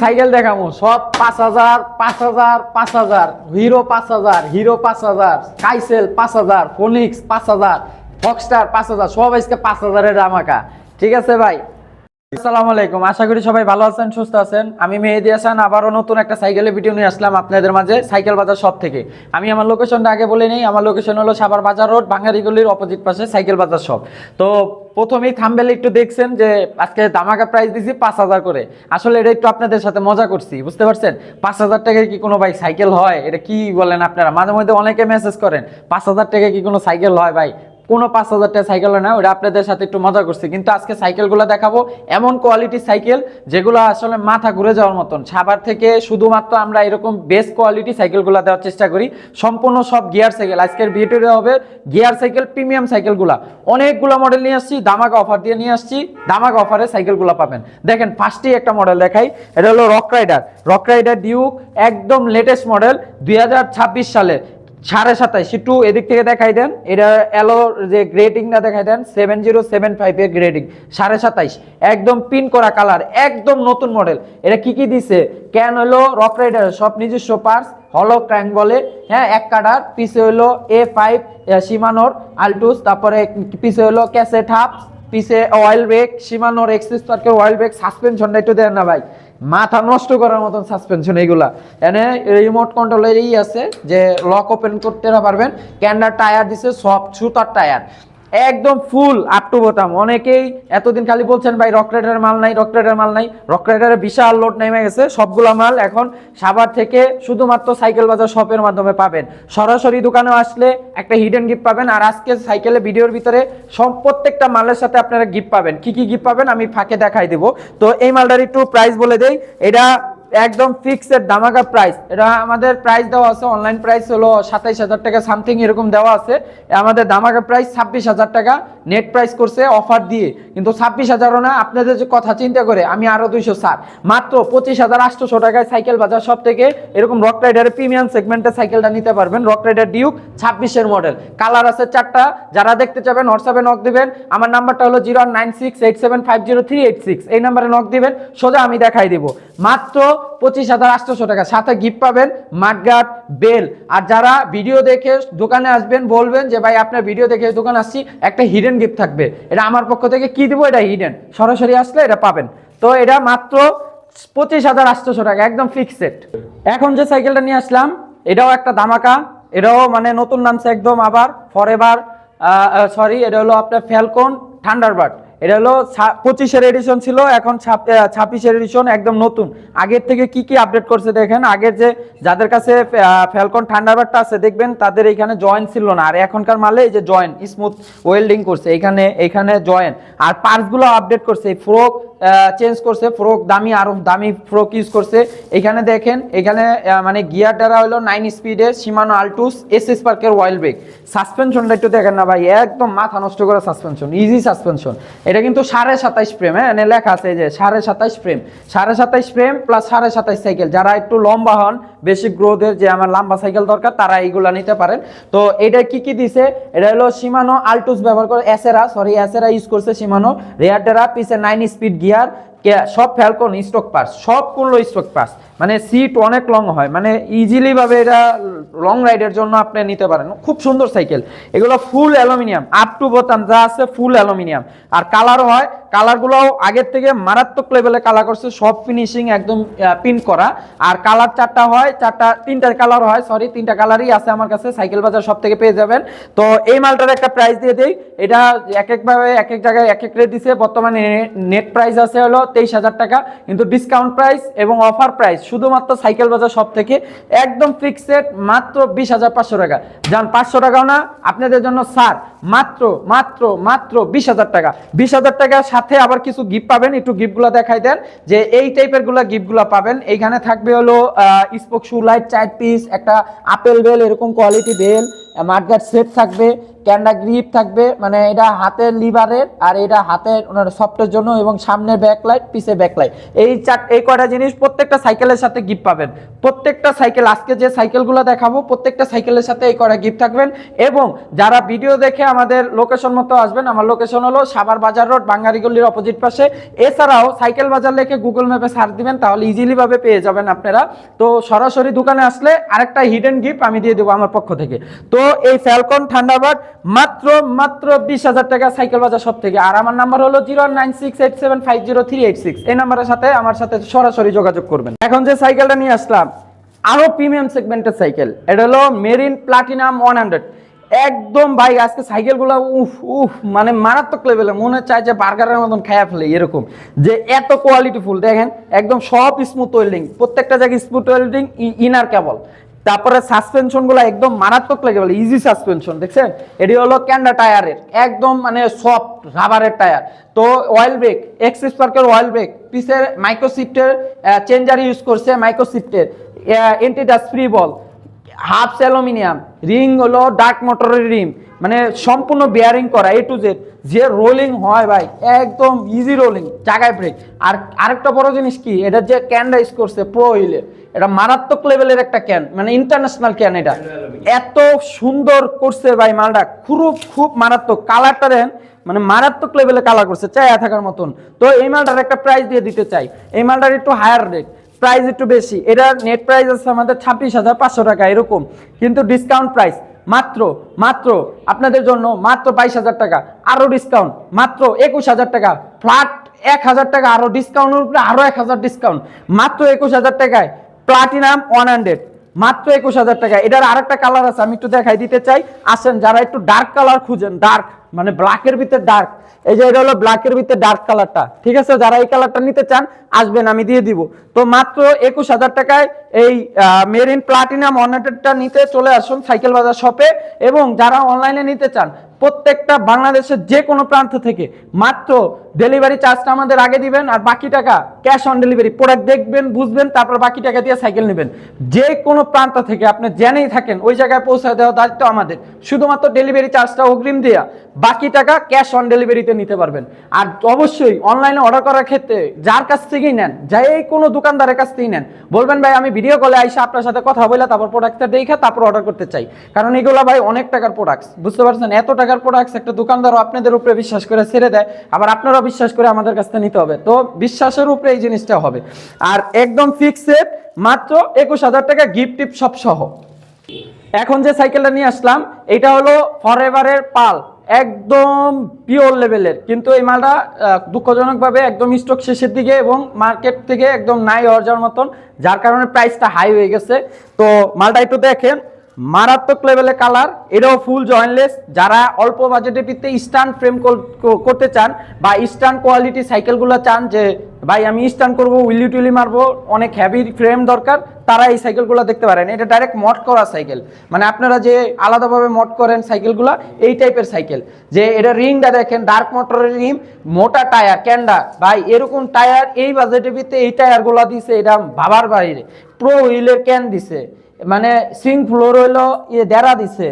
Cycle দেখাবো। সব পাঁচ হাজার পাঁচ হাজার পাঁচ হাজার। হিরো পাঁচ হাজার হিরো পাঁচ হাজার কাইসেল পাঁচ হাজার ফোনিক্স পাঁচ হাজার ফক্সটার পাঁচ হাজার, সব আজকে পাঁচ হাজারের রামাকা ঠিক আছে ভাই? আসসালামু আলাইকুম। আশা করি সবাই ভালো আছেন, সুস্থ আছেন। আমি মেহেদি হাসান, আবারও নতুন একটা সাইকেলের ভিডিও নিয়ে আসলাম আপনাদের মাঝে, সাইকেল বাজার সব থেকে। আমি আমার লোকেশনটা আগে বলে নেই, আমার লোকেশন হলো সাভার বাজার রোড বাঙালিগুলির অপোজিট পাশে সাইকেল বাজার সব তো প্রথমেই থাম্বেলে একটু দেখছেন যে, আজকে দামাকা প্রাইস দিছি পাঁচ হাজার করে। আসলে এটা একটু আপনাদের সাথে মজা করছি, বুঝতে পারছেন? পাঁচ হাজার টাকায় কি কোনো ভাই সাইকেল হয়? এটা কি বলেন আপনারা? মাঝে মধ্যে অনেকে মেসেজ করেন, পাঁচ হাজার টাকায় কি কোনো সাইকেল হয় ভাই? কোনো পাঁচ হাজার টাকা সাইকেল না ওটা আপনাদের সাথে একটু মজা করছি। কিন্তু আজকে সাইকেলগুলো দেখাবো এমন কোয়ালিটির সাইকেল যেগুলো আসলে মাথা ঘুরে যাওয়ার মতন। সাবার থেকে শুধুমাত্র আমরা এরকম বেস্ট কোয়ালিটি সাইকেলগুলো দেওয়ার চেষ্টা করি। সম্পূর্ণ সব গিয়ার সাইকেল আজকের ভিডিওতে হবে গিয়ার সাইকেল প্রিমিয়াম সাইকেলগুলো অনেকগুলো মডেল নিয়ে আসছি দামাক অফার দিয়ে নিয়ে আসছি। দামাক অফারে সাইকেলগুলো পাবেন। দেখেন ফার্স্টেই একটা মডেল দেখাই। এটা হলো rock rider rock rider duke একদম লেটেস্ট মডেল দুই হাজার ছাব্বিশ সালে। সাড়ে সাতাইশ। একটু এদিক থেকে দেখাই দেন। এটা এলো যে গ্রেডিংটা দেখাই দেন সেভেন জিরো সেভেন ফাইভের গ্রেডিং সাড়ে সাতাইশ। একদম পিন করা কালার একদম নতুন মডেল এটা কি কি দিছে? ক্যান হলো রক রাইডার সব নিজস্ব পার্স হলো ক্র্যাঙ্ক বলে হ্যাঁ এক কাটার। পিছে হলো এ ফাইভ সীমানোর আলটুস তারপরে পিছে হলো ক্যাসেট হাফ পিছে অয়েল ব্রেক সীমানোর এক্সিস পার্কের অয়েল ব্রেক সাসপেনশনটা একটু দেন না ভাই। মাথা নষ্ট করার মতন সাসপেনশন এইগুলা। এনে রিমোট কন্ট্রোলের কন্ট্রোলেরই আছে যে লক ওপেন করতে পারবেন। ক্যান্ডার টায়ার দিছে সব সুতার টায়ার একদম ফুল আপ টু বোতাম অনেকেই এতদিন খালি বলছেন, ভাই রক রাইডারের মাল নাই রক রাইডারের মাল নাই। রক রাইডারের বিশাল লোড নেমে গেছে। সবগুলা মাল এখন সাভার থেকে শুধুমাত্র সাইকেল বাজার শপের মাধ্যমে পাবেন। সরাসরি দোকানে আসলে একটা হিডেন গিফট পাবেন। আর আজকে সাইকেলের ভিডিওর ভিতরে সব প্রত্যেকটা মালের সাথে আপনারা গিফট পাবেন। কি কি গিফট পাবেন আমি ফাঁকে দেখাই দেবো। তো এই মালটার একটু প্রাইস বলে দেই। এটা একদম ফিক্সড দামাকা প্রাইস এটা আমাদের প্রাইস দেওয়া আছে অনলাইন প্রাইস হলো সাতাইশ হাজার টাকা সামথিং এরকম দেওয়া আছে। আমাদের দামাকা প্রাইস ছাব্বিশ হাজার টাকা নেট প্রাইস করছে অফার দিয়ে। কিন্তু ছাব্বিশ হাজারও না, আপনাদের যে কথা, চিন্তা করে, আমি আরও দুইশো ষাট মাত্র পঁচিশ হাজার আটশোশো টাকায় সাইকেল বাজার সব থেকে এরকম রক রাইডারের প্রিমিয়াম সেগমেন্টের সাইকেলটা নিতে পারবেন রক রাইডার ডিউক ছাব্বিশের মডেল কালার আছে চারটা, যারা দেখতে চাবেন হোয়াটসঅ্যাপে নক দিবেন। আমার নাম্বারটা হলো zero nine six eight seven five zero three eight six এই নাম্বারে নক দিবেন, সোজা আমি দেখাই দিব। মাত্র পঁচিশ হাজার আটশোশো টাকা। সাথে গিফট পাবেন মাঠগাট বেল। আর যারা ভিডিও দেখে দোকানে আসবেন, বলবেন যে, ভাই, আপনার ভিডিও দেখে দোকানে আসছি, একটা হিডেন গিফট থাকবে। এটা আমার পক্ষ থেকে কি দিব? এটা হিডেন সরাসরি আসলে এটা পাবেন। তো এটা মাত্র পঁচিশ হাজার আটশোশো টাকা, একদম ফিক্সড এখন যে সাইকেলটা নিয়ে আসলাম, এটাও একটা দামাকা এটাও মানে নতুন নামছে একদম আবার ফরএভার সরি এটা হলো আপনার ফ্যালকন থান্ডারবার্ড এটা হলো পঁচিশের এডিশন ছিল, এখন ছাব্বিশের এডিশন একদম নতুন। আগের থেকে কি কি আপডেট করছে দেখেন? আগের যে যাদের কাছে ফ্যালকন থান্ডারবার্ডটা আছে, দেখবেন তাদের এখানে জয়েন্ট ছিল না। আর এখনকার মালে এই যে জয়েন্ট স্মুথ ওয়েল্ডিং করছে, এখানে এখানে জয়েন্ট আর পার্টসগুলো আপডেট করছে ফ্রোক চেঞ্জ করছে ফ্রোক দামি আরও দামি ফ্রোক ইউজ করছে। এখানে দেখেন, এখানে মানে গিয়ার দ্বারা হলো নাইন স্পিডের সীমানো আলটুস এস এস পার্কের ওয়েল ব্রেক সাসপেনশনটা একটু দেখেন না ভাই, একদম মাথা নষ্ট করা সাসপেনশন ইজি সাসপেনশন এটা কিন্তু সাড়ে সাতাইশ ফ্রেম হ্যাঁ? এনে লেখা আছে যে সাড়ে সাতাইশ ফ্রেম সাড়ে সাতাইশ ফ্রেম প্লাস সাড়ে সাতাইশ সাইকেল যারা একটু লম্বা হন, বেশি গ্রোথের যে আমার লম্বা সাইকেল দরকার, তারা এইগুলা নিতে পারেন। তো এটা কি কি দিছে? এটা হলো সীমানো আলটুস ব্যবহার করে এসেরা সরি এসেরা ইউজ করছে সীমানো রেয়ার ডেরা পিছে নাইন স্পিড গিয়ার সব ফ্যালকন স্টক পাস সব করল স্টক পাস মানে সিট অনেক লং হয় মানে ইজিলিভাবে এটা লং রাইডের জন্য আপনি নিতে পারেন। খুব সুন্দর সাইকেল এগুলো ফুল অ্যালুমিনিয়াম আপ টু বোতাম যা আছে ফুল অ্যালুমিনিয়াম আর কালার হয় কালারগুলোও আগের থেকে মারাত্মক লেভেলে কালার করছে, সব ফিনিশিং একদম পিন করা। আর কালার চারটা হয়, চারটা, তিনটা কালার হয় সরি তিনটা কালারই আছে আমার কাছে, সাইকেল বাজার সব থেকে পেয়ে যাবেন। তো এই মালটার একটা প্রাইস দিয়ে দিই। এটা এক একভাবে এক এক জায়গায় এক এক রেট দিছে। বর্তমানে নেট প্রাইস আছে হলো তেইশ হাজার টাকা, কিন্তু ডিসকাউন্ট প্রাইস এবং অফার প্রাইস শুধুমাত্র সাইকেল বাজার সব থেকে একদম ফিক্সড মাত্র বিশ হাজার পাঁচশো টাকা। যান, পাঁচশো টাকাও না, আপনাদের জন্য স্যার মাত্র মাত্র মাত্র বিশ হাজার টাকা। বিশ হাজার টাকার সাথে আবার কিছু গিফট পাবেন, একটু গিফটগুলো দেখাই দেন, যে এই টাইপেরগুলা গিফটগুলো পাবেন। এইখানে থাকবে হলো স্পোক শু লাইট চার পিস একটা আপেল বেল, এরকম কোয়ালিটি বেল মার্কেট সেট থাকবে। ক্যান্ডা গ্রিপ থাকবে মানে এটা হাতের লিভারের আর এটা হাতের ওনার সফটের জন্য এবং সামনের ব্যাকলাইট পিছে ব্যাকলাইট। এই চার, এই কয়টা জিনিস প্রত্যেকটা সাইকেলের সাথে গিফট পাবেন। প্রত্যেকটা সাইকেল, আজকে যে সাইকেলগুলো দেখাবো, প্রত্যেকটা সাইকেলের সাথে এই কয়টা গিফট থাকবেন এবং যারা ভিডিও দেখে আমাদের লোকেশন মতো আসবেন, আমার লোকেশন হলো সাবার বাজার রোড বাঙ্গারিগল্লির অপোজিট পাশে। এছাড়াও সাইকেল বাজার লেখে গুগল ম্যাপে সার্চ দিবেন, তাহলে ইজিলিভাবে পেয়ে যাবেন আপনারা। তো সরাসরি দোকানে আসলে আরেকটা হিডেন গিফট আমি দিয়ে দেবো আমার পক্ষ থেকে। তো এই ফ্যালকন ঠান্ডাবার্ড মাত্র মাত্র বিশ হাজার টাকা সাইকেল বাজার সব থেকে আর আমার নাম্বার হলো zero nine six eight seven five zero three eight six. এই নাম্বারের সাথে আমার সাথে সরাসরি যোগাযোগ করবেন। এখন যে সাইকেলটা নিয়ে আসলাম, আরও প্রিমিয়াম সেগমেন্টের সাইকেল। এটা হলো মেরিন প্লাটিনাম ওয়ান হান্ড্রেড একদম ভাই, আজকে সাইকেলগুলো, উফ উফ মানে মারাত্মক লেভেলে মনে চায় যে বার্গারের মতন খায়া ফেলে, এরকম। যে এত কোয়ালিটি ফুল, দেখেন, একদম সব স্মুথ ওয়েল্ডিং প্রত্যেকটা জায়গায় স্মুথ ওয়েল্ডিং ইনার কেবল তারপরে সাসপেনশনগুলো একদম মারাত্মক লাগে বলে ইজি সাসপেনশন দেখছেন? এটি হলো ক্যান্ডা টায়ারের, একদম মানে সফট রাবারের টায়ার। তো অয়েল ব্রেক এক্স স্পার্কের অয়েল ব্রেক পিসের মাইক্রোসিফটের চেঞ্জার ইউজ করছে মাইক্রোসিফটের antidust free ball half aluminium, ring হলো ডার্ক মোটরের রিং মানে সম্পূর্ণ বেয়ারিং করা এ টু জেড যে রোলিং হয় ভাই, একদম ইজি রোলিং জায়গায় ব্রেক আর আরেকটা বড় জিনিস কি, এটা যে ক্যানটা ইউজ করছে প্রো হুইলের এটা মারাত্মক লেভেলের একটা ক্যান মানে ইন্টারন্যাশনাল ক্যান এটা। এত সুন্দর করছে ভাই মালটা খুব খুব মারাত্মক কালারটা দেন মানে মারাত্মক লেভেলে কালার করছে, চায়া থাকার মতন। তো এই মালটার একটা প্রাইস দিয়ে দিতে চাই, এই মালটার একটু হায়ার রেট প্রাইস একটু বেশি। এটার নেট প্রাইস আছে আমাদের ছাব্বিশ হাজার পাঁচশো টাকা, এরকম। কিন্তু ডিসকাউন্ট প্রাইস মাত্র মাত্র আপনাদের জন্য মাত্র বাইশ হাজার টাকা। আরও ডিসকাউন্ট মাত্র একুশ হাজার টাকা। ফ্ল্যাট এক হাজার টাকা আরও ডিসকাউন্টের উপরে আরও এক হাজার ডিসকাউন্ট মাত্র একুশ হাজার টাকায় প্লাটিনাম ওয়ান হান্ড্রেড মাত্র একুশ হাজার টাকা। এটার আরেকটা কালার আছে, আমি একটু দেখাই দিতে চাই। আসেন যারা একটু ডার্ক কালার খুঁজেন ডার্ক মানে ব্ল্যাকের ভিতরে ডার্ক এই যে এটা হলো ব্ল্যাকের ভিতরে ডার্ক কালারটা ঠিক আছে? যারা এই কালারটা নিতে চান, আসবেন, আমি দিয়ে দিব। তো মাত্র একুশ হাজার টাকায় এই মেরিন প্লাটিনাম অনেটেডটা নিতে চলে আসুন সাইকেল বাজার শপে এবং যারা অনলাইনে নিতে চান প্রত্যেকটা বাংলাদেশের যে কোনো প্রান্ত থেকে মাত্র ডেলিভারি চার্জটা আমাদের আগে দিবেন আর বাকি টাকা ক্যাশ অন ডেলিভারি প্রোডাক্ট দেখবেন, বুঝবেন, তারপর বাকি টাকা দিয়ে সাইকেল নেবেন। যে কোনো প্রান্ত থেকে আপনি জেনেই থাকেন, ওই জায়গায় পৌঁছে দেওয়ার দায়িত্ব আমাদের। শুধুমাত্র ডেলিভারি চার্জটা অগ্রিম দেওয়া বাকি টাকা ক্যাশ অন ডেলিভারিতে নিতে পারবেন। আর অবশ্যই অনলাইনে অর্ডার করার ক্ষেত্রে যার কাছ থেকেই নেন যে কোনো দোকানদারের কাছ থেকেই নেন, বলবেন, ভাই, আমি ভিডিও কলে আইসা আপনার সাথে কথা বলে তারপর প্রোডাক্টটা দেখে তারপর অর্ডার করতে চাই। কারণ এগুলো ভাই অনেক টাকার প্রোডাক্টস বুঝতে পারছেন? এত টাকার প্রোডাক্টস একটা দোকানদারও আপনাদের উপরে বিশ্বাস করে ছেড়ে দেয়, আবার আপনারাও বিশ্বাস করে আমাদের কাছ থেকে নিতে হবে। তো বিশ্বাসের উপরে এই জিনিসটা হবে। আর একদম ফিক্সড মাত্র একুশ হাজার টাকা গিফট টিপ সব সহ। এখন যে সাইকেলটা নিয়ে আসলাম, এটা হলো ফরএভারের পাল। একদম পিওর লেভেলের কিন্তু এই মালটা দুঃখজনকভাবে একদম স্টক শেষের দিকে এবং মার্কেট থেকে একদম নাই হওয়ার মতন, যার কারণে প্রাইসটা হাই হয়ে গেছে। তো মালটা একটু দেখেন। মারাত্মক লেভেলে কালার এটাও ফুল জয়েনলেস যারা অল্প বাজেটের ভিত্তিতে স্ট্যান্ড ফ্রেম করতে চান বা স্ট্যান্ড কোয়ালিটি সাইকেলগুলো চান যে, ভাই, আমি স্ট্যান্ড করব, উইলি টুইলি মারবো, অনেক হ্যাভি ফ্রেম দরকার, তারা এই সাইকেলগুলো দেখতে পারেন। এটা ডাইরেক্ট মড করা সাইকেল মানে আপনারা যে আলাদাভাবে মড করেন সাইকেলগুলো এই টাইপের সাইকেল যে এটা রিংটা দেখেন ডার্ক মোটরের রিং মোটা টায়ার ক্যান্ডা। ভাই, এরকম টায়ার এই বাজেটের ভিত্তিতে এই টায়ারগুলো দিছে, এটা ভাবার বাইরে। প্রো হুইলের ক্যান দিছে। মানে সিং ফ্লোর হইল ইয়ে দেরা দিছে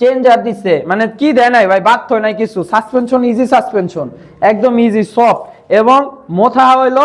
চেঞ্জার দিছে মানে কি দেয় নাই ভাই থাকে নাই কিছু। সাসপেনশন ইজি সাসপেনশন একদম ইজি সফট এবং মোথা হইল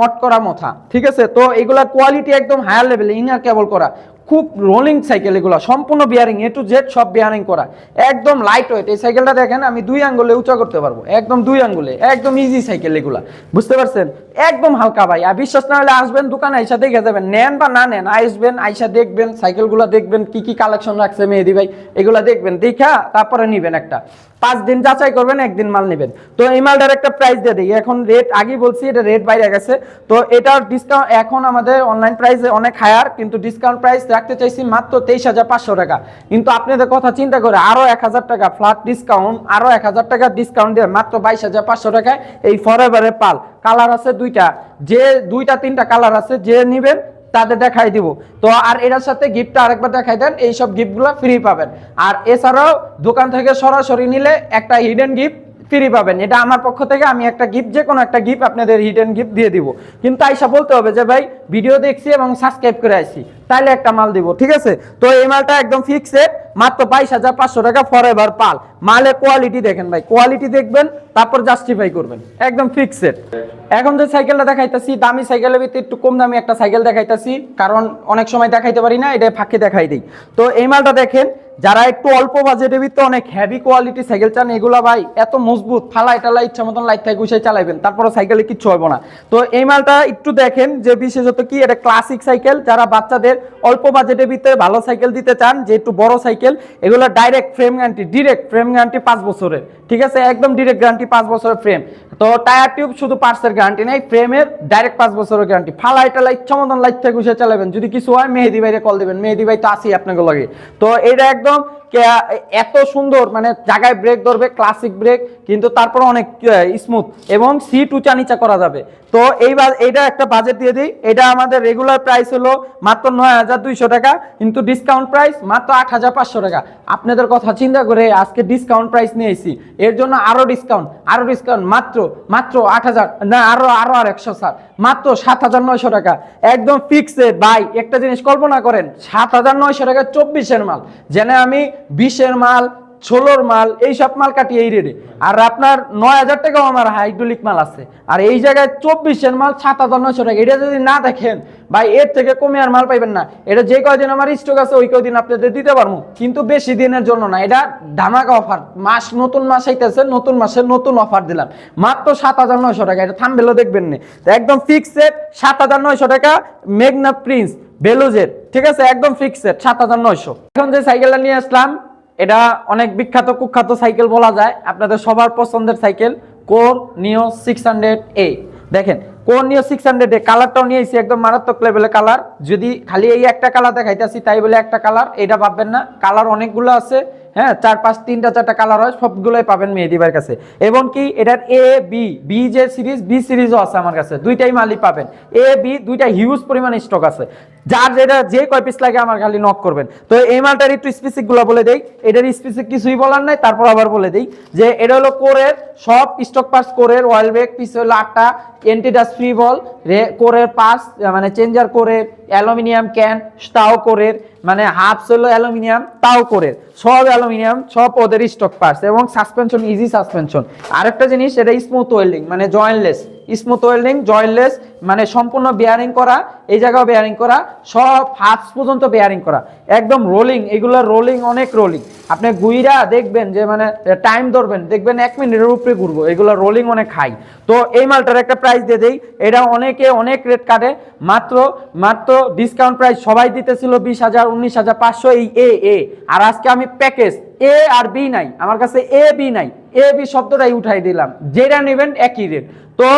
মট করা মথা, ঠিক আছে? তো এগুলা কোয়ালিটি একদম হায়ার লেভেলে ইনার কেবল করা। খুব রোলিং সাইকেল এগুলো, সম্পূর্ণ বিয়ারিং এ টু জেড সব বিয়ারিং করা। একদম লাইট ওয়েট এই সাইকেলটা দেখেন, আমি দুই আঙ্গুলে উঁচা করতে পারব। একদম দুই আঙ্গুলে একদম ইজি সাইকেল এগুলা। বুঝতে পারছেন? একদম হালকা ভাই। আর বিশ্বাস না হলে আসবেন দোকানে, আইসা দেখে যাবেন। নেন বা না নেন আসবেন আইসা দেখবেন সাইকেলগুলো দেখবেন, কি কি কালেকশন রাখছে মেহেদি ভাই, এগুলা দেখবেন। দেখা, তারপরে নিবেন একটা। পাঁচ দিন যাচাই করবেন, একদিন মাল নেবেন। তো এই মালটার একটা প্রাইস দিয়ে দিই। এখন রেট আগেই বলছি, এটা রেট বাইরে গেছে। তো এটার ডিসকাউন্ট এখন আমাদের অনলাইন প্রাইসে অনেক হায়ার কিন্তু ডিসকাউন্ট প্রাইস রাখতে চাইছি মাত্র তেইশ হাজার পাঁচশো টাকা। কিন্তু আপনাদের কথা চিন্তা করে আরও এক হাজার টাকা ফ্ল্যাট ডিসকাউন্ট আরও এক হাজার টাকা ডিসকাউন্ট দিয়ে মাত্র বাইশ হাজার পাঁচশো টাকায় এই ফরএভারের পাল। কালার আছে দুইটা। যে দুইটা, তিনটা কালার আছে, যে নেবেন তাদের দেখাই দিব। তো আর এটার সাথে গিফটটা আরেকবার দেখাই দেন, এই সব গিফটগুলো ফ্রি পাবেন। আর এছাড়াও দোকান থেকে সরাসরি নিলে একটা হিডেন গিফট ফ্রি পাবেন। এটা আমার পক্ষ থেকে আমি একটা গিফট যে কোনো একটা গিফট আপনাদের হিডেন গিফট দিয়ে দিব। কিন্তু আইসা বলতে হবে যে, ভাই ভিডিও দেখছি এবং সাবস্ক্রাইব করে আসছি তাইলে একটা মাল দিব, ঠিক আছে? তো এই মালটা একদম ফিক্সড মাত্র বাইশ হাজার পাঁচশো টাকা ফর এভার পাল। মালের কোয়ালিটি দেখেন ভাই কোয়ালিটি দেখবেন, তারপর জাস্টিফাই করবেন। একদম ফিক্সড এখন যে সাইকেলটা দেখাইতেছি, দামি সাইকেলের ভিতরে একটু কম দামি একটা সাইকেল দেখাইতেছি, কারণ অনেক সময় দেখাইতে পারি না, এটা ফাঁকে দেখাই দিই। তো এই মালটা দেখেন, যারা একটু অল্প বাজেটের ভিতরে অনেক হেভি কোয়ালিটি সাইকেল চান, এগুলা ভাই এত মজবুত ফালা এটালা ইচ্ছা মতন লাইট থেকে গুছিয়ে চালাবেন তারপরে সাইকেলে কিচ্ছু হবে না। তো এই মালটা একটু দেখেন, যে বিশেষত কি, এটা ক্লাসিক সাইকেল যারা বাচ্চাদের অল্প বাজেটের ভিতরে ভালো সাইকেল দিতে চান, যে একটু বড় সাইকেল, এগুলো direct frame guarantee direct frame guarantee পাঁচ বছরের। ঠিক আছে? একদম ডিরেক্ট গ্যারান্টি পাঁচ বছরের ফ্রেম তো টায়ার টিউব শুধু পার্সের গ্যারান্টি নেই ফ্রেমের ডাইরেক্ট পাঁচ বছরের গ্যারান্টি ফালা এটা লাইট মতন লাইট থেকে গুছিয়ে চালাবেন। যদি কিছু হয়, মেহেদি ভাইরে কল দেবেন। মেহেদি ভাই তো আসি আপনাকে লাগে। তো এটা একদম এত সুন্দর মানে জায়গায় ব্রেক ধরবে ক্লাসিক ব্রেক কিন্তু তারপর অনেক স্মুথ এবং সিট উঁচা নিচা করা যাবে। তো এইবার এইটা একটা বাজেট দিয়ে দিই। এটা আমাদের রেগুলার প্রাইস হলো মাত্র নয় হাজার দুইশো টাকা, কিন্তু ডিসকাউন্ট প্রাইস মাত্র আট হাজার পাঁচশো টাকা। আপনাদের কথা চিন্তা করে আজকে ডিসকাউন্ট প্রাইস নিয়ে এসেছি এর জন্য আরও ডিসকাউন্ট আরও ডিসকাউন্ট মাত্র মাত্র আট হাজার, না, আরও আরও আর একশো, স্যার। মাত্র সাত হাজার নয়শো টাকা। একদম ফিক্সে বাই একটা জিনিস কল্পনা করেন, সাত হাজার নয়শো টাকা চব্বিশের মাল। যেন আমি বিশের মাল ষোলোর মাল, এই সব মাল কাটি এই রেটে আর আপনার নয় হাজার টাকাও আমার হাইড্রোলিক মাল আছে। আর এই জায়গায় চব্বিশের মাল সাত হাজার নয়শো টাকা। এটা যদি না দেখেন, ভাই, এর থেকে কমে আর মাল পাইবেন না। এটা যে কয়দিন আমার স্টক আছে, ওই কয়দিন আপনাদের দিতে পারব। কিন্তু বেশি দিনের জন্য না। এটা ধামাকা অফার মাস নতুন মাস আইতেছে, নতুন মাসে নতুন অফার দিলাম। মাত্র সাত হাজার নয়শো টাকা। এটা থামবেলও দেখবেন না। তো একদম ফিক্সড সাত হাজার নয়শো টাকা, মেঘনা প্রিন্স বেলুজের ঠিক আছে? একদম ফিক্সড সাত হাজার নয়শো। এখন যে সাইকেলটা নিয়ে আসলাম এটা অনেক বিখ্যাত, কুখ্যাত সাইকেল বলা যায়। আপনাদের সবার পছন্দের cycle core neo six hundred A দেখেন, কোর নিও সিক্স হান্ড্রেড এ কালারটাও নিয়েছি একদম মারাত্মক লেভেলের কালার। যদি খালি এই একটা কালার দেখাইতেছি, তাই বলে একটা কালার, এটা ভাববেন না। কালার অনেকগুলো আছে হ্যাঁ চার পাঁচ, তিনটা চারটা কালার হয়, সবগুলোই পাবেন মেহেদিবার কাছে। এবং কি, এটার এ বি বি যে সিরিজ বি সিরিজও আছে আমার কাছে। দুইটাই মালই পাবেন। এ বি দুইটা হিউজ পরিমাণ স্টক আছে। যার যেটা যে কয় পিস লাগে আমার খালি নক করবেন। তো এই মালটার একটু স্পেসিকগুলো বলে দেই। এটার স্পেসিক কিছুই বলার নাই, তারপর আবার বলে দেই যে এটা হলো কোরের, সব স্টক পার্টস কোরের অয়েল ব্রেক পিস হলো আটটা এন্টিডাস ফ্রি বল রে, কোরের পাস মানে চেঞ্জার কোরের, অ্যালুমিনিয়াম ক্যান তাও কোরের মানে হাফস হলো অ্যালুমিনিয়াম, তাও কোরের। সব অ্যালুমিনিয়াম, সব ওদের স্টক পার্টস এবং সাসপেনশন ইজি সাসপেনশন আরেকটা জিনিস, এটা স্মুথ ওয়েল্ডিং মানে জয়েন্টলেস স্মুথ ওয়েল্ডিং জয়েনলেস মানে সম্পূর্ণ বেয়ারিং করা, এই জায়গাও বেয়ারিং করা, সব হাত পর্যন্ত বেয়ারিং করা। একদম রোলিং এগুলো রোলিং অনেক রোলিং আপনি গুইরা দেখবেন যে মানে টাইম ধরবেন, দেখবেন এক মিনিটের উপরে ঘুরবো, এগুলো রোলিং অনেক হাই তো এই মালটার একটা প্রাইস দিয়ে দেই। এটা অনেকে অনেক রেট কাটে। মাত্র মাত্র ডিসকাউন্ট প্রাইস সবাই দিতেছিল বিশ হাজার, উনিশ হাজার, পাঁচশো এই এ এ আর আজকে আমি প্যাকেজ এ আর বি নাই। আমার কাছে এ বি নাই। এ বি শব্দটাই উঠাই দিলাম। যেটা নেবেন একই রেট তো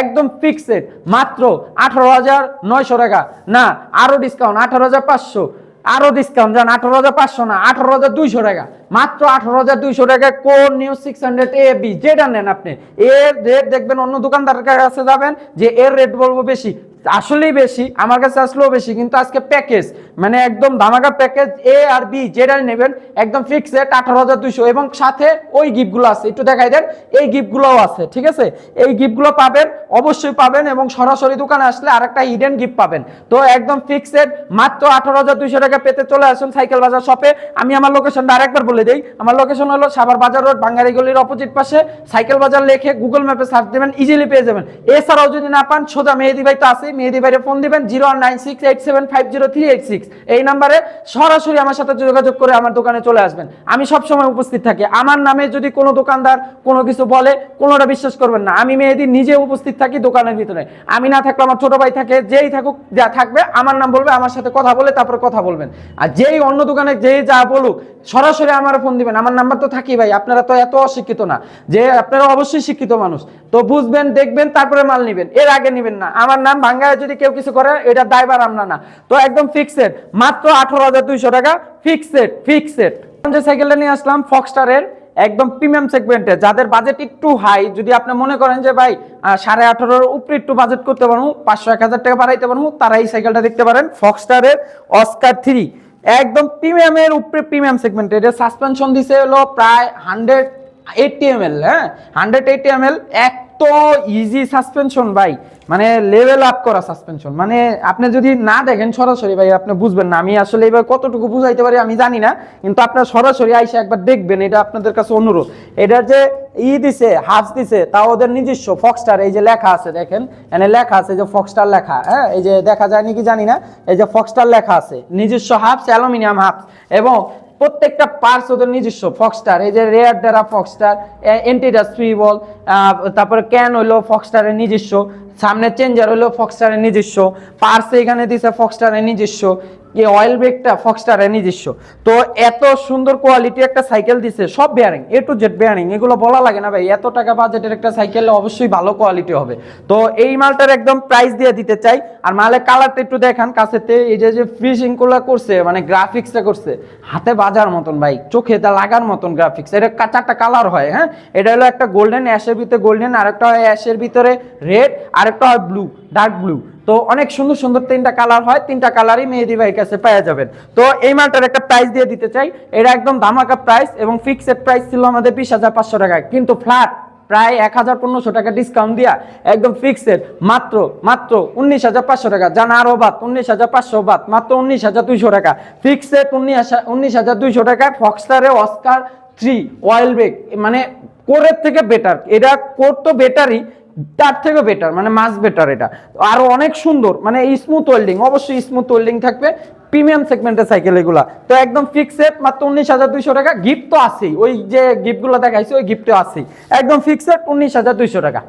একদম ফিক্সড মাত্র আঠারো হাজার নয়শো টাকা। না আরও ডিসকাউন্ট আঠারো হাজার পাঁচশো। আরও ডিসকাউন্ট যান আঠারো হাজার পাঁচশো না, আঠারো হাজার দুইশো টাকা। মাত্র আঠারো হাজার দুইশো টাকা কোন new six hundred A, B, যেটা নেন আপনি। এর রেট দেখবেন অন্য দোকানদারের কাছে যাবেন, যে এর রেট বলব বেশি। আসলেই বেশি, আমার কাছে আসলেও বেশি, কিন্তু আজকে প্যাকেজ মানে একদম ধামাকা প্যাকেজ এ আর বি যেটাই নেবেন, একদম ফিক্সড আঠারো হাজার দুইশো। এবং সাথে ওই গিফটগুলো আছে, একটু দেখাই দেন, এই গিফটগুলোও আছে, ঠিক আছে? এই গিফটগুলো পাবেন, অবশ্যই পাবেন এবং সরাসরি দোকানে আসলে আরেকটা হিডেন গিফট পাবেন। তো একদম ফিক্সড মাত্র আঠারো হাজার দুইশো টাকা পেতে চলে আসুন সাইকেল বাজার শপে আমি আমার লোকেশনটা আরেকবার বলে দিই, আমার লোকেশন হলো সাভার বাজার রোড বাঙ্গারি গলির অপোজিট পাশে। সাইকেল বাজার লেখে গুগল ম্যাপে সার্চ দেবেন ইজিলি পেয়ে যাবেন। এছাড়াও যদি না পান, সোজা মেহেদি ভাই তো আছে মেহেদি ভাইরে ফোন দিবেন জিরো এই নাম্বারে সরাসরি আমার সাথে যোগাযোগ করে আমার দোকানে চলে আসবেন। আমি সব সময় উপস্থিত থাকি। আমার নামে যদি কোনো দোকানদার কোনো কিছু বলে, কোনোটা বিশ্বাস করবেন না। আমি মেহেদি নিজে উপস্থিত থাকি দোকানের ভিতরে। আমি না থাকলে আমার ছোট ভাই থাকে, যেই থাকুক, যা থাকবে, আমার নাম বলবে, আমার সাথে কথা বলে তারপর কথা বলবেন। আর যেই অন্য দোকানে যেই যা বলুক, সরাসরি আমার ফোন দিবেন। আমার নাম্বার তো থাকি ভাই, আপনারা তো এত অশিক্ষিত না। যে আপনারা অবশ্যই শিক্ষিত মানুষ। তো বুঝবেন, দেখবেন, তারপরে মাল নিবেন। এর আগে নিবেন না। আমার নাম ভাঙ্গায় যদি কেউ কিছু করে, এটা দায়বার আমরা না। তো একদম ফিক্সড মাত্র আঠারো হাজার দুইশো টাকা ফিক্সড ফিক্সড যে সাইকেলটা নিয়ে আসলাম ফক্সটারের একদম প্রিমিয়াম সেগমেন্টে যাদের বাজেট একটু হাই যদি আপনি মনে করেন যে, ভাই সাড়ে আঠারোর উপরে একটু বাজেট করতে পারব, পাঁচশো, এক হাজার টাকা বাড়াইতে পারব, তারা এই সাইকেলটা দেখতে পারেন ফক্সটারের অস্কার থ্রি একদম প্রিমিয়ামের উপরে প্রিমিয়াম সেগমেন্টে এটা সাসপেনশন দিছে হলো প্রায় হান্ড্রেড এইটটি এম এল হ্যাঁ? Hundred eighty M L easy suspension ভাই মানে লেভেল আপ করা সাসপেনশন মানে আপনি যদি না দেখেন সরাসরি ভাই, আপনি বুঝবেন না। আমি আসলে এবার কতটুকু বুঝাইতে পারি আমি জানি না, কিন্তু আপনার সরাসরি আইসা একবার দেখবেন, এটা আপনাদের কাছে অনুরোধ। এটা যে ই দিছে, হাফ দিছে তা ওদের নিজস্ব ফক্সটার এই যে লেখা আছে দেখেন, এখানে লেখা আছে যে ফক্সটার লেখা হ্যাঁ? এই যে দেখা যায় নাকি জানি না, এই যে ফক্সটার লেখা আছে, নিজস্ব হাফস, অ্যালুমিনিয়াম হাফস। এবং প্রত্যেকটা পার্টস ওদের নিজস্ব ফক্সটার এই যে রেয়ার দ্বারা ফক্সটার এন্টিডাস ফ্রি বল তারপরে ক্যান হইল ফক্সটারের নিজস্ব, সামনে চেঞ্জার হইল ফক্সটারের নিজস্ব পার্স এখানে দিছে ফক্সটারের নিজস্ব এই অয়েল ব্রেকটা ফক্সটারের নিজস্ব। তো এত সুন্দর কোয়ালিটি একটা সাইকেল দিছে, সব bearing A to Z bearing এগুলো বলা লাগে না ভাই, এত টাকা বাজেটের একটা সাইকেল অবশ্যই ভালো কোয়ালিটি হবে। তো এই মালটার একদম প্রাইস দিয়ে দিতে চাই, আর মালের কালারটা একটু দেখান, কাছেতে এই যে যে ফিনিশিংগুলো করছে মানে গ্রাফিক্সটা করছে, হাতে বাজার মতন ভাই, চোখে তা লাগার মতন গ্রাফিক্স এটা চারটা কালার হয় হ্যাঁ? এটা হলো একটা গোল্ডেন অ্যাশের ভিতরে গোল্ডেন আরেকটা হয় অ্যাশের ভিতরে রেড আরেকটা হয় ব্লু ডার্ক ব্লু তো অনেক সুন্দর সুন্দর তিনটা কালার হয়, তিনটা কালারই মেহেদি ভাইয়ের কাছে পাওয়া যাবেন। তো এই মালটার একটা প্রাইস দিয়ে দিতে চাই। এটা একদম ধামাকা প্রাইস এবং ফিক্সড প্রাইস ছিল আমাদের বিশ হাজার পাঁচশো টাকায় কিন্তু ফ্ল্যাট প্রায় এক হাজার পনেরোশো টাকা ডিসকাউন্ট দিয়া একদম ফিক্সড মাত্র মাত্র উনিশ হাজার পাঁচশো টাকা। জানা আরও বাদ, উনিশ হাজার পাঁচশো বাদ, মাত্র উনিশ হাজার দুইশো টাকা। ফিক্সড উনিশ উনিশ হাজার দুইশো টাকায় ফক্সটারে অস্কার থ্রি অয়েল ব্রেক মানে কোরের থেকে বেটার এটা কোর তো বেটারই তার থেকে বেটার মানে মাস বেটার এটা। আরও অনেক সুন্দর মানে স্মুথ ওয়েল্ডিং অবশ্যই স্মুথ ওয়েল্ডিং থাকবে। প্রিমিয়াম সেগমেন্টের সাইকেল এগুলা। তো একদম ফিক্সড মাত্র উনিশ হাজার দুইশো টাকা। গিফট তো আছেই। ওই যে গিফটগুলো দেখাইছি, ওই গিফটও আছেই। একদম ফিক্সড উনিশ হাজার দুইশো টাকা।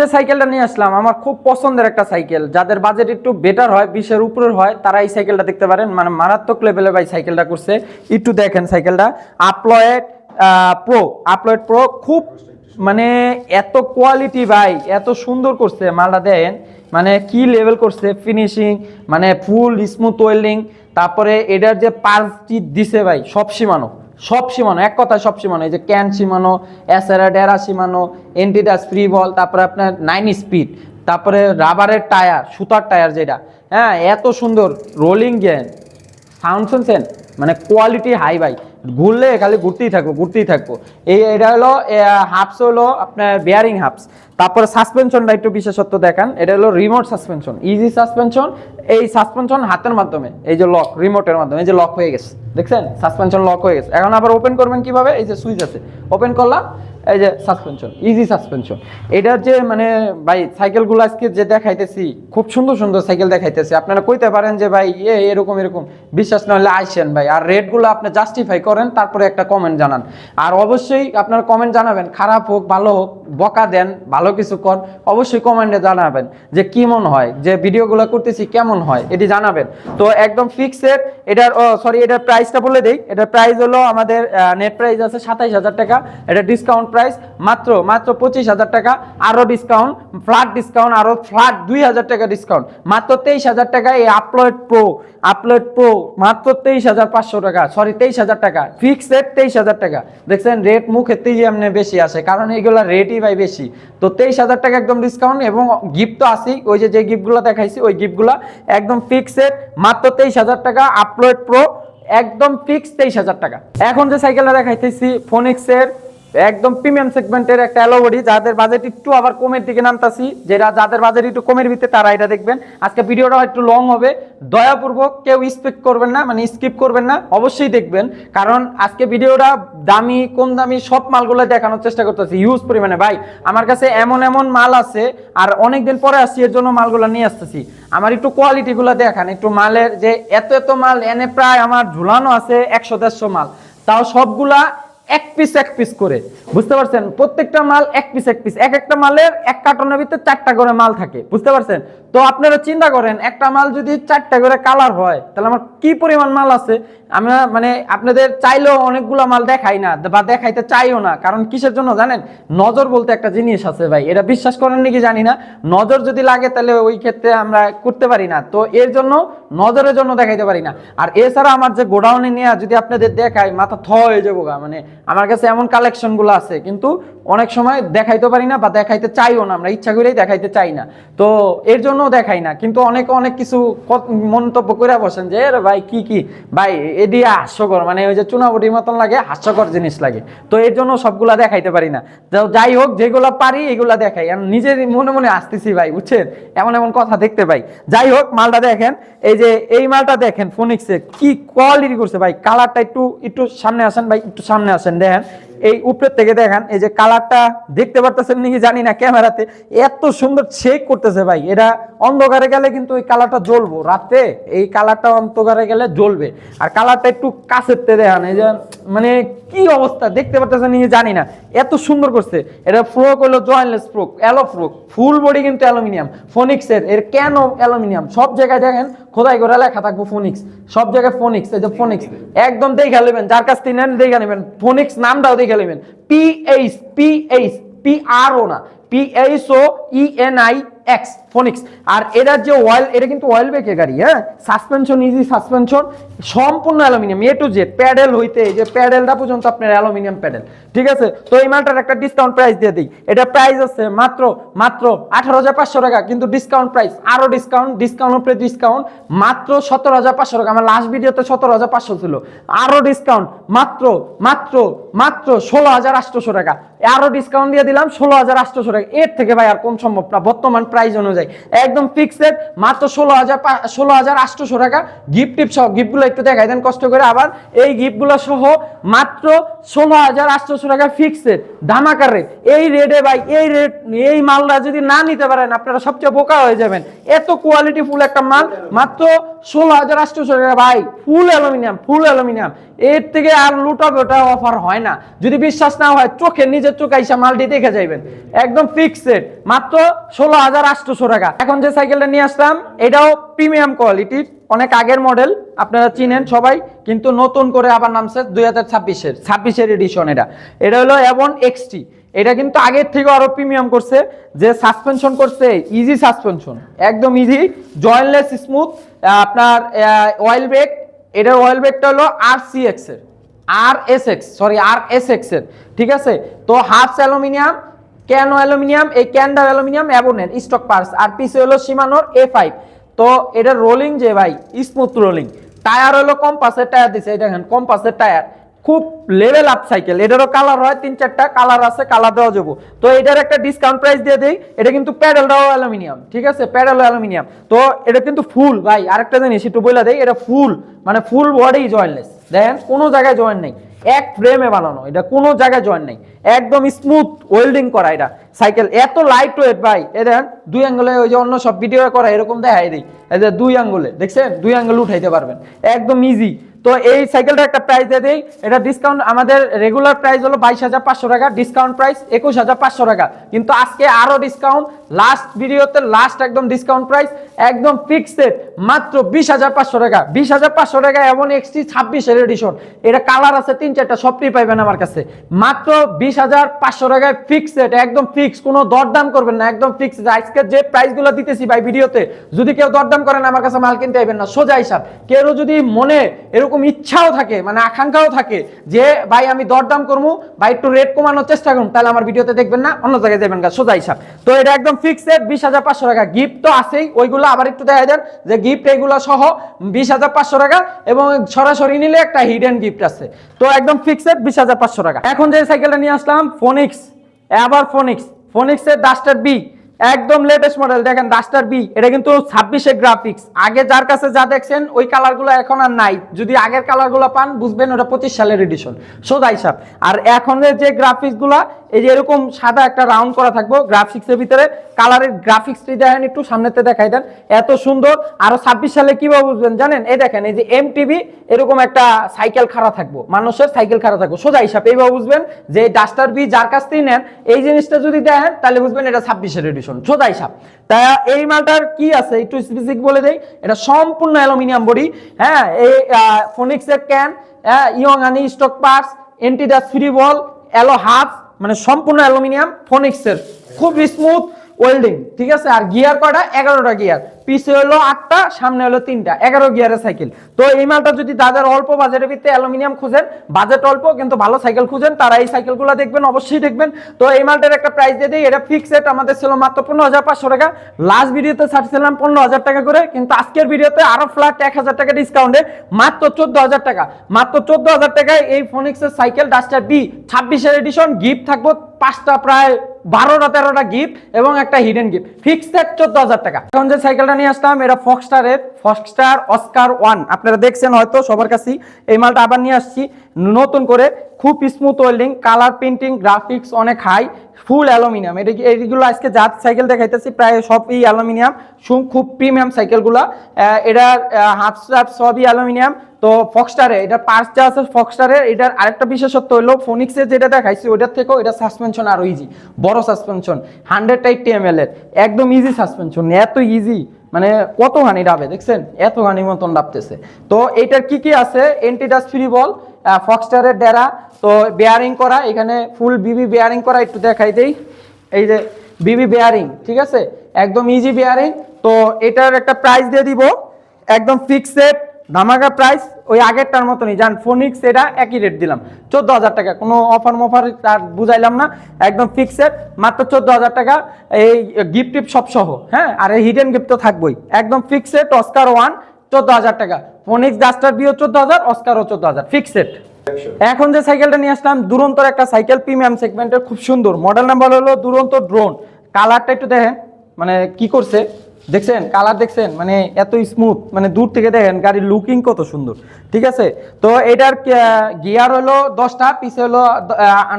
যে সাইকেলটা নিয়ে আসলাম, আমার খুব পছন্দের একটা সাইকেল যাদের বাজেট একটু বেটার হয়, বিশের উপরের হয়, তারা এই সাইকেলটা দেখতে পারেন। মানে মারাত্মক লেভেলে ভাই সাইকেলটা করছে। একটু দেখেন সাইকেলটা আপলয়েড প্রো আপলয়েড প্রো খুব মানে এত কোয়ালিটি ভাই, এত সুন্দর করছে মালটা দেন। মানে কি লেভেল করছে ফিনিশিং মানে ফুল স্মুথ ওয়েল্ডিং তারপরে এটার যে পার্সটি দিছে ভাই, সব সীমানো সব সীমানো, এক কথায় সব সীমানো, এই যে ক্যান সীমানো এসেরা ডেরা সীমানো এন্টিডাস ফ্রি বল তারপরে আপনার নাইন স্পিড তারপরে রাবারের টায়ার সুতার টায়ার যেটা হ্যাঁ এত সুন্দর রোলিং গেন সাউন্ড শুনছেন? মানে কোয়ালিটি হাই ভাই। ঘুরলে খালি ঘুরতেই থাকব ঘুরতেই থাকব। এই এটা হলো হাফস হলো আপনার বেয়ারিং হাফস তারপরে সাসপেনশনটা একটু বিশেষত্ব দেখান। এটা হলো রিমোট সাসপেনশন ইজি সাসপেনশন এই সাসপেনশন হাতের মাধ্যমে, এই যে লক রিমোটের মাধ্যমে, এই যে লক হয়ে গেছে। দেখছেন? সাসপেনশন লক হয়ে গেছে। এখন আবার ওপেন করবেন কীভাবে? এই যে সুইচ আছে। ওপেন করলাম। এই যে সাসপেনশন ইজি সাসপেনশন এটার যে মানে ভাই সাইকেলগুলো আজকে যে দেখাইতেছি, খুব সুন্দর সুন্দর সাইকেল দেখাইতেছি। আপনারা কইতে পারেন যে ভাই, এ এরকম এরকম। বিশ্বাস না হলে আইসেন ভাই। আর রেটগুলো আপনি জাস্টিফাই করেন, তারপরে একটা কমেন্ট জানান। আর অবশ্যই আপনারা কমেন্ট জানাবেন, খারাপ হোক, ভালো হোক, বকা দেন, ভালো কিছু কর অবশ্যই কমেন্টে জানাবেন যে কি মনে হয়, যে ভিডিওগুলো করতেছি কেমন হয়, এটি জানাবেন। তো একদম ফিক্সড এটার সরি এটার প্রাইসটা বলে দেই। এটার প্রাইস হলো আমাদের নেট প্রাইস আছে সাতাইশ হাজার টাকা। এটা ডিসকাউন্ট প্রাইস মাত্র মাত্র পঁচিশ হাজার টাকা আরও ডিসকাউন্ট ফ্ল্যাট ডিসকাউন্ট আরও ফ্ল্যাট দুই হাজার টাকা ডিসকাউন্ট মাত্র তেইশ হাজার টাকা এই আপলোড প্রো আপলোড প্রো মাত্র তেইশ হাজার পাঁচশো টাকা সরি তেইশ হাজার টাকা। ফিক্সড তেইশ হাজার টাকা। দেখছেন রেট মুখেতেই এমনি বেশি আসে, কারণ এইগুলো রেটই ভাই বেশি। তো তেইশ হাজার টাকা একদম ডিসকাউন্ট এবং গিফট তো আসেই ওই যে যে গিফটগুলো দেখাইছি, ওই গিফটগুলো একদম ফিক্সড মাত্র তেইশ হাজার টাকা আপলোড প্রো একদম ফিক্স তেইশ হাজার টাকা। এখন যে সাইকেলটা দেখাইতেছি ফোনিক্সের একদম প্রিমিয়াম সেগমেন্টের একটা অ্যালোবডি যাদের বাজেট একটু আবার কমের দিকে নামতাছি যেটা যাদের বাজেট একটু কমের ভিতরে, তারা এটা দেখবেন। আজকে ভিডিওটা একটু লং হবে। দয়াপূর্বক কেউ স্কিপ করবেন না মানে স্কিপ করবেন না, অবশ্যই দেখবেন। কারণ আজকে ভিডিওটা দামি, কম দামি সব মালগুলো দেখানোর চেষ্টা করতেছি ইউজ পরিমাণে। ভাই, আমার কাছে এমন এমন মাল আছে, আর অনেক দিন পরে আসছি, এর জন্য মালগুলো নিয়ে আসতেছি। আমার একটু কোয়ালিটিগুলো দেখান, একটু মালের যে এত এত মাল, এনে প্রায় আমার ঝুলানো আছে একশো দেড়শো মাল। তাও সবগুলা এক পিস এক পিস করে। বুঝতে পারছেন? প্রত্যেকটা মাল এক পিস এক পিস এক একটা মালের এক কার্টনের ভিতরে চারটা করে মাল থাকে। বুঝতে পারছেন? তো আপনারা চিন্তা করেন, একটা মাল যদি চারটা করে কালার হয়, তাহলে আমার কি পরিমাণ মাল আছে? আমরা মানে আপনাদের চাইলেও অনেকগুলো মাল দেখাই না, বা দেখাইতে চাইও না। কারণ কিসের জন্য জানেন? নজর বলতে একটা জিনিস আছে ভাই, এটা বিশ্বাস করেন নাকি জানি না? নজর যদি লাগে তাহলে ওই ক্ষেত্রে আমরা করতে পারি না। তো এর জন্য নজরের জন্য দেখাইতে পারি না। আর এছাড়া আমার যে গোডাউনে নিয়ে যদি আপনাদের দেখাই, মাথা থ হয়ে যাব মানে আমার কাছে এমন কালেকশনগুলো আছে, কিন্তু অনেক সময় দেখাইতে পারি না বা দেখাইতে চাইও না, আমরা ইচ্ছা করেই দেখাইতে চাই না। তো এর জন্য দেখাই না, কিন্তু অনেক অনেক কিছু মন্তব্য করে বসেন যে "আরে ভাই, কি কি? ভাই, এ দিয়ে হাস্যকর মানে ওই যে চুনাবটির মতন লাগে, হাস্যকর জিনিস লাগে। তো এর জন্য সবগুলা দেখাইতে পারি না। তো যাই হোক, যেগুলা পারি, এগুলা দেখাই। আর নিজের মনে মনে আসতেছি ভাই, বুঝছেন? এমন এমন কথা দেখতে পাই। যাই হোক, মালটা দেখেন, এই যে, এই মালটা দেখেন ফোনিক্সের কি কোয়ালিটি করছে ভাই কালারটা একটু একটু সামনে আসেন ভাই, একটু সামনে আসেন, দেখেন। এই উপরের থেকে দেখেন, এই যে কালারটা দেখতে পারতেছেন নাকি জানি না ক্যামেরাতে, এত সুন্দর শেক করতেছে ভাই। এটা অন্ধকারে গেলে কিন্তু ওই কালারটা জ্বলবো। রাতে এই কালারটা অন্ধকারে গেলে জ্বলবে। আর কালারটা একটু কাছের তে দেখেন, এই যে মানে কি অবস্থা দেখতে পারতেছেন নাকি জানি না। এত সুন্দর করছে। এটা ফ্রোক হলো jointless fork alloy fork full body কিন্তু অ্যালুমিনিয়াম ফোনিক্সের এর কেন অ্যালুমিনিয়াম সব জায়গায় দেখেন, খোদাই করে লেখা থাকব ফোনিক্স সব জায়গায় ফোনিক্স এই যে ফোনিক্স একদম দেখে নেবেন, যার কাছ থেকে নেন, দেখে নেবেন। ফোনিক্স নামটাও দেখে নেবেন PH PH P H P R O না. PH O ENI X Phoenix আর এটার যে অয়েল এটা কিন্তু অয়েল বেকে গাড়ি হ্যাঁ? সাসপেনশন ইজি সাসপেনশন সম্পূর্ণ aluminium A to Z pedal হইতে যে প্যাডেলটা পর্যন্ত আপনার অ্যালুমিনিয়াম প্যাডেল, ঠিক আছে? তো এই মালটার একটা ডিসকাউন্ট প্রাইস দিয়ে দিই। এটা প্রাইস আছে মাত্র মাত্র আঠারো হাজার পাঁচশো টাকা, কিন্তু ডিসকাউন্ট প্রাইস আরও ডিসকাউন্ট ডিসকাউন্ট উপরে ডিসকাউন্ট মাত্র সতেরো হাজার পাঁচশো টাকা। আমার লাস্ট ভিডিওতে সতেরো হাজার পাঁচশো ছিল। আরও ডিসকাউন্ট মাত্র মাত্র মাত্র ষোলো হাজার আটশোশো টাকা। আরও ডিসকাউন্ট দিয়ে দিলাম ষোলো হাজার আটশোশো টাকা। এর থেকে ভাই আর কম সম্ভব না। বর্তমান প্রাইস অনুযায়ী। একদম ফিক্সড মাত্র ষোলো হাজার ষোলো হাজার আটশোশো টাকা। গিফট টিপ সহ গিফটগুলো একটু দেখাই, দেন কষ্ট করে আবার এই গিফটগুলো সহ মাত্র ষোলো হাজার আটশোশো টাকা ফিক্সড ধামাকার রেট এই রেটে ভাই, এই রেট এই মালটা যদি না নিতে পারেন, আপনারা সবচেয়ে বোকা হয়ে যাবেন। এত কোয়ালিটি ফুল একটা মাল, মাত্র ষোলো হাজার আটশোশো টাকা। ভাই ফুল অ্যালুমিনিয়াম ফুল অ্যালুমিনিয়াম এর থেকে আর লুটবে ওটা অফার হয় না। যদি বিশ্বাস না হয়, চোখে, নিজের চোখে এসে মালটি দেখে যাইবেন। একদম ফিক্সড মাত্র ষোলো হাজার আটশোশো টাকা। এখন যে সাইকেলটা নিয়ে আসলাম, এটাও প্রিমিয়াম কোয়ালিটির অনেক আগের মডেল আপনারা চিনেন সবাই, কিন্তু নতুন করে আবার নামছে দুই হাজার ছাব্বিশের ছাব্বিশের এডিশন এটা। এটা হলো এমন এক্সটি এটা কিন্তু আগের থেকে আরও প্রিমিয়াম করছে, যে সাসপেনশন করছে ইজি সাসপেনশন একদম ইজি জয়েন্টলেস স্মুথ আপনার অয়েল ব্রেক এটার অয়েল ব্রেকটা হলো আর সি এক্সের R S X sorry R S এক্সের ঠিক আছে? তো হাফস অ্যালুমিনিয়াম ক্যানো অ্যালুমিনিয়াম? এই ক্যান্ডার অ্যালুমিনিয়াম অ্যাবোনের স্টক পার্স আর পিছে হলো সীমানোর এ ফাইভ তো এটা রোলিং যে ভাই স্মুথ রোলিং টায়ার হলো কম্পাসের টায়ার দিছে, এই দেখেন কম্পাসের টায়ার খুব লেভেল আপ সাইকেল এটারও কালার হয় তিন চারটা কালার আছে কালার দেওয়া যাব। তো এটার একটা ডিসকাউন্ট প্রাইস দিয়ে দেই, এটা কিন্তু প্যাডেলটাও অ্যালুমিনিয়াম, ঠিক আছে? প্যাডেলও অ্যালুমিনিয়াম। তো এটা কিন্তু ফুল ভাই, আরেকটা জিনিস একটু বলে দেই, এটা ফুল মানে ফুল বডি জয়েন্টলেস দেখেন, কোনো জায়গায় জয়েন্ট নেই। এক ফ্রেমে বানানো। এটা কোনো জায়গায় জয়েন নেই। একদম স্মুথ ওয়েল্ডিং করা এটা। সাইকেল এত লাইট ওয়েট ভাই। এ দেখেন, দুই আঙ্গুলে ওই যে অন্য সব ভিডিও করা, এরকম দেখাই দিই। যে দুই আঙ্গুলে দেখছেন? দুই আঙ্গুল উঠাইতে পারবেন। একদম ইজি তো এই সাইকেলটা একটা প্রাইস দিয়ে দিই। এটা ডিসকাউন্ট আমাদের রেগুলার প্রাইস হলো বাইশ হাজার পাঁচশো টাকা ডিসকাউন্ট প্রাইস একুশ হাজার পাঁচশো টাকা। কিন্তু আজকে আরও ডিসকাউন্ট লাস্ট ভিডিওতে লাস্ট একদম ডিসকাউন্ট প্রাইস একদম ফিক্সড মাত্র বিশ হাজার পাঁচশো টাকা। বিশ হাজার পাঁচশো টাকা এমন এক্সটি ছাব্বিশের এডিশন এটা কালার আছে, তিন চারটা সবটি পাইবেন আমার কাছে। মাত্র বিশ হাজার পাঁচশো টাকায় ফিক্সড একদম ফিক্স কোনো দরদাম করবেন না, একদম ফিক্সড আজকে যে প্রাইসগুলো দিতেছি ভাই ভিডিওতে যদি কেউ দরদাম করেন আমার কাছে মাল কিনতে আইবেন না, সোজা হিসাব। কেউ যদি মনে এরকম ইচ্ছাও থাকে মানে আকাঙ্ক্ষাও থাকে, যে ভাই আমি দরদাম করব বা একটু রেট কমানোর চেষ্টা করুন, তাহলে আমার ভিডিওতে দেখবেন না, অন্য জায়গায় যাবেন সোজা হিসাব। তো এটা একদম ফিক্সড বিশ হাজার পাঁচশো টাকা। গিফট তো আছেই, ওইগুলো আবার একটু দেখা দেন, যে গিফট এইগুলো সহ বিশ হাজার পাঁচশো টাকা এবং সরাসরি নিলে একটা হিডেন গিফট আছে। তো একদম ফিক্সড বিশ হাজার পাঁচশো টাকা। এখন যে সাইকেলটা নিয়ে আসলাম ফোনিক্স আবার ফোনিক্স ফোনিক্সের ডাস্টার বি একদম লেটেস্ট মডেল দেখেন ডাস্টার বি এটা কিন্তু ছাব্বিশে গ্রাফিক্স আগে যার কাছে যা দেখছেন, ওই কালারগুলো এখন আর নাই। যদি আগের কালারগুলো পান, বুঝবেন ওটা পঁচিশ সালের এডিশন সোজা হিসাব আর এখনের যে গ্রাফিক্সগুলা এই যে এরকম সাদা একটা রাউন্ড করা থাকব গ্রাফিক্সের ভিতরে কালারের গ্রাফিক্সটি দেখেন একটু সামনেতে দেখাই দেন, এত সুন্দর। আরও ছাব্বিশ সালে কীভাবে বুঝবেন, জানেন? এই দেখেন, এই যে এম টিভি এরকম একটা সাইকেল খাড়া থাকব, মানুষের সাইকেল খাড়া থাকব। সোজা হিসাব এইভাবে বুঝবেন যে ডাস্টার বি যার কাছ থেকে নেন, এই জিনিসটা যদি দেখেন তাহলে বুঝবেন এটা ছাব্বিশের এডিশন সোজা সাপ। তা এই মালটার কি আছে? একটু স্পেসিফিক বলে দেই। এটা সম্পূর্ণ অ্যালুমিনিয়াম বডি। হ্যাঁ এই ফোনিক্সের ক্যান ইয়ং আনি স্টক পার্টস এন্টিডাস ফ্রি বল অ্যালো হাফ মানে সম্পূর্ণ অ্যালুমিনিয়াম ফোনিক্সের খুব স্মুথ ওয়েল্ডিং ঠিক আছে? আর গিয়ার কয়টা? এগারোটা গিয়ার পিছে হলো আটটা, সামনে হলো তিনটা। এগারো গিয়ারের সাইকেল তো এই মালটা যদি দাদার অল্প বাজারের ভিত্তিতে অ্যালুমিনিয়াম খুঁজেন বাজেট অল্প, কিন্তু ভালো সাইকেল খুঁজেন, তারা এই সাইকেলগুলো দেখবেন, অবশ্যই দেখবেন। তো এই মালটার একটা প্রাইস দিয়ে দিই, এটা ফিক্সড আমাদের ছিল মাত্র পনেরো হাজার পাঁচশো টাকা। লাস্ট ভিডিওতে ছাড়ছিলাম পনেরো হাজার টাকা করে, কিন্তু আজকের ভিডিওতে আরও ফ্ল্যাট এক হাজার টাকা ডিসকাউন্টে মাত্র চোদ্দ হাজার টাকা। মাত্র চোদ্দ হাজার টাকায় এই ফোনিক্সের সাইকেল ডাস্টার বি ছাব্বিশের এডিশন গিফট থাকব পাঁচটা প্রায় বারোটা তেরোটা গিফট এবং একটা হিডেন গিফট ফিক্সড এট চোদ্দ হাজার টাকা। এখন যে সাইকেলটা নিয়ে আসলাম, এটা ফক্সটারের ফক্সটার অস্কার ওয়ান আপনারা দেখছেন হয়তো সবার কাছেই এই মালটা আবার নিয়ে আসছি। নতুন করে খুব smooth welding colour printing graphics অনেক হাই ফুল অ্যালুমিনিয়াম এটা এইগুলো আজকে যা সাইকেল দেখাইতেছি, প্রায় সবই অ্যালুমিনিয়াম খুব প্রিমিয়াম সাইকেলগুলো এটার হাফ স্ট্রাপ সবই অ্যালুমিনিয়াম তো ফক্সটারে এটা পার্স যা আছে ফক্সটারে এটার আরেকটা বিশেষত্ব হলো ফোনিক্সের যেটা দেখাইছি, ওইটার থেকেও এটা সাসপেনশন আরও ইজি বড় সাসপেনশন হান্ড্রেড এইটটি এম এর, একদম ইজি সাসপেনশন এত ইজি মানে কত গানি ডাবে, দেখছেন? এত গানি মতন ডাবতেছে। তো এটার কি কি আছে? এন্টিডাস ফ্রি বল ফক্সটারের ডেরা, তো বেয়ারিং করা, এখানে ফুল বিবি বেয়ারিং করা একটু দেখাই দেই। এই যে বিবি বেয়ারিং ঠিক আছে? একদম ইজি বেয়ারিং তো এটার একটা প্রাইস দিয়ে দিব, একদম ফিক্সড ধামাকা প্রাইস ওই আগেরটার মতনই। যান ফোনিক্স এটা একই রেট দিলাম। চোদ্দ হাজার টাকা। কোনো অফার মফার আর বুঝাইলাম না। একদম ফিক্সড মাত্র চোদ্দ হাজার টাকা। এই গিফট টিপ সব সহ। হ্যাঁ আর এই হিডেন গিফট তো থাকবোই। একদম ফিক্সড অস্কার ওয়ান চোদ্দ হাজার টাকা। ফোনিক্স ডাস্টার বিও চোদ্দ হাজার অস্কারও চোদ্দ হাজার ফিক্সেড এখন যে সাইকেলটা নিয়ে আসলাম দুরন্তর একটা সাইকেল প্রিমিয়াম সেগমেন্টের খুব সুন্দর। মডেল নাম্বার হলো দুরন্ত ড্রোন কালারটা একটু দেখেন। মানে কি করছে? দেখছেন? কালার দেখছেন? মানে এত স্মুথ মানে দূর থেকে দেখেন গাড়ির লুকিং কত সুন্দর। ঠিক আছে? তো এটার গিয়ার হলো দশটা পিছে হলো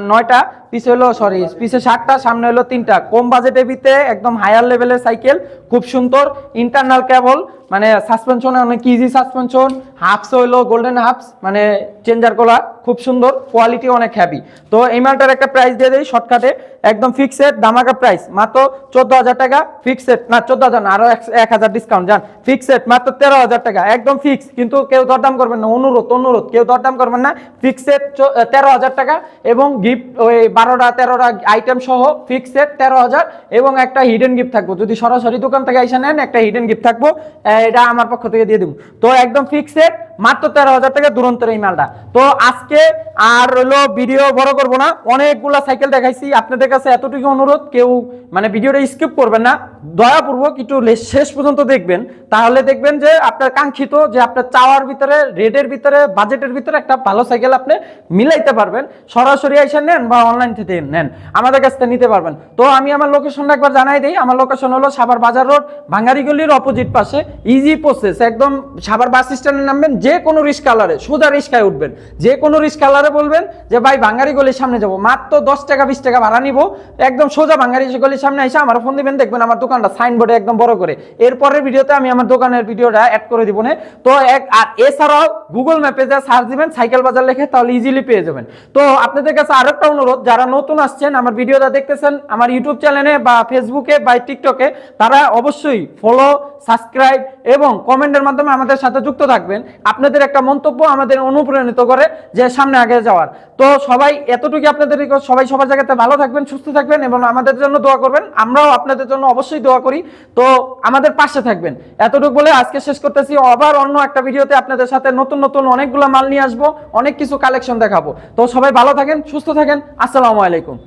নয়টা পিছে হলো সরি পিছে সাতটা সামনে হলো তিনটা। কম বাজেটের ভিতরে একদম হায়ার লেভেলের সাইকেল খুব সুন্দর। ইন্টারনাল কেবল মানে সাসপেনশনে অনেক ইজি সাসপেনশন হাফস হইল গোল্ডেন হাফস মানে চেঞ্জার করা খুব সুন্দর। কোয়ালিটি অনেক হ্যাপি তো এই মালটার একটা প্রাইস দিয়ে দেই শর্টকাটে একদম ফিক্সড দামাকা প্রাইস মাত্র চোদ্দ হাজার টাকা ফিক্সড না চোদ্দ হাজার না, আরও এক- এক হাজার ডিসকাউন্ট যান ফিক্সড মাত্র তেরো হাজার টাকা। একদম ফিক্স কিন্তু কেউ দরদাম করবেন না। অনুরোধ অনুরোধ। কেউ দরদাম করবেন না। ফিক্সড তেরো হাজার টাকা এবং গিফট ওই বারোটা, তেরোটা আইটেম সহ ফিক্সড তেরো হাজার এবং একটা হিডেন গিফট থাকব। যদি সরাসরি দোকান থেকে এসে নেন, একটা হিডেন গিফট থাকব। এটা আমার পক্ষ থেকে দিয়ে দেবো। তো একদম ফিক্সড মাত্র তেরো হাজার টাকা দুরন্তের এই মালটা। তো আজকে আর হলো ভিডিও বড় করব না, অনেকগুলা সাইকেল দেখাইছি। আপনাদের কাছে এতটুকু অনুরোধ, কেউ মানে ভিডিওটা স্কিপ করবেন না। দয়াপূর্বক একটু শেষ পর্যন্ত দেখবেন। তাহলে দেখবেন যে আপনার কাঙ্ক্ষিত যে আপনার চাওয়ার ভিতরে রেটের ভিতরে বাজেটের ভিতরে একটা ভালো সাইকেল আপনি মিলাইতে পারবেন। সরাসরি এসে নেন বা অনলাইন থেকে নেন। আমাদের কাছ থেকে নিতে পারবেন। তো আমি আমার লোকেশনটা একবার জানাই দিই। আমার লোকেশন হলো সাবার বাজার রোড, ভাঙ্গারিগলির অপোজিট পাশে। ইজি প্রসেস একদম সাবার বাস স্ট্যান্ডে নামবেন, যে কোনো রিস্ক কালারে সোজা রিস্কায় উঠবেন। যে কোনো রিস্ক কালারে বলবেন যে, ভাই ভাঙ্গারি গলির সামনে যাব। মাত্র দশ টাকা, বিশ টাকা ভাড়া নিবো। একদম সোজা ভাঙ্গারি গলির সামনে এসে আমার ফোন দিবেন। দেখবেন আমার দোকানটা সাইনবোর্ডে একদম বড় করে। এরপরের ভিডিওতে আমি আমার দোকানের ভিডিওটা অ্যাড করে দিব না। তো এক, আর এছাড়াও গুগল ম্যাপে যা সার্চ দিবেন সাইকেল বাজার লিখে, তাহলে ইজিলি পেয়ে যাবেন। তো আপনাদের কাছে আরেকটা অনুরোধ, যারা নতুন আসছেন, আমার ভিডিওটা দেখতেছেন, আমার ইউটিউব চ্যানেলে বা ফেসবুকে বা টিকটকে তারা অবশ্যই ফলো সাবস্ক্রাইব এবং কমেন্টের মাধ্যমে আমাদের সাথে যুক্ত থাকবেন। আপনাদের একটা মন্তব্য আমাদের অনুপ্রাণিত করে যে সামনে আগে যাওয়ার। তো সবাই এতটুকু আপনাদের সবাই সবার জায়গাতে ভালো থাকবেন, সুস্থ থাকবেন এবং আমাদের জন্য দোয়া করবেন। আমরাও আপনাদের জন্য অবশ্যই দোয়া করি। তো আমাদের পাশে থাকবেন। এতটুকু বলে আজকে শেষ করতেছি। আবার অন্য একটা ভিডিওতে আপনাদের সাথে নতুন নতুন অনেকগুলো মাল নিয়ে আসব, অনেক কিছু কালেকশন দেখাবো। তো সবাই ভালো থাকেন, সুস্থ থাকেন। আসসালামু আলাইকুম।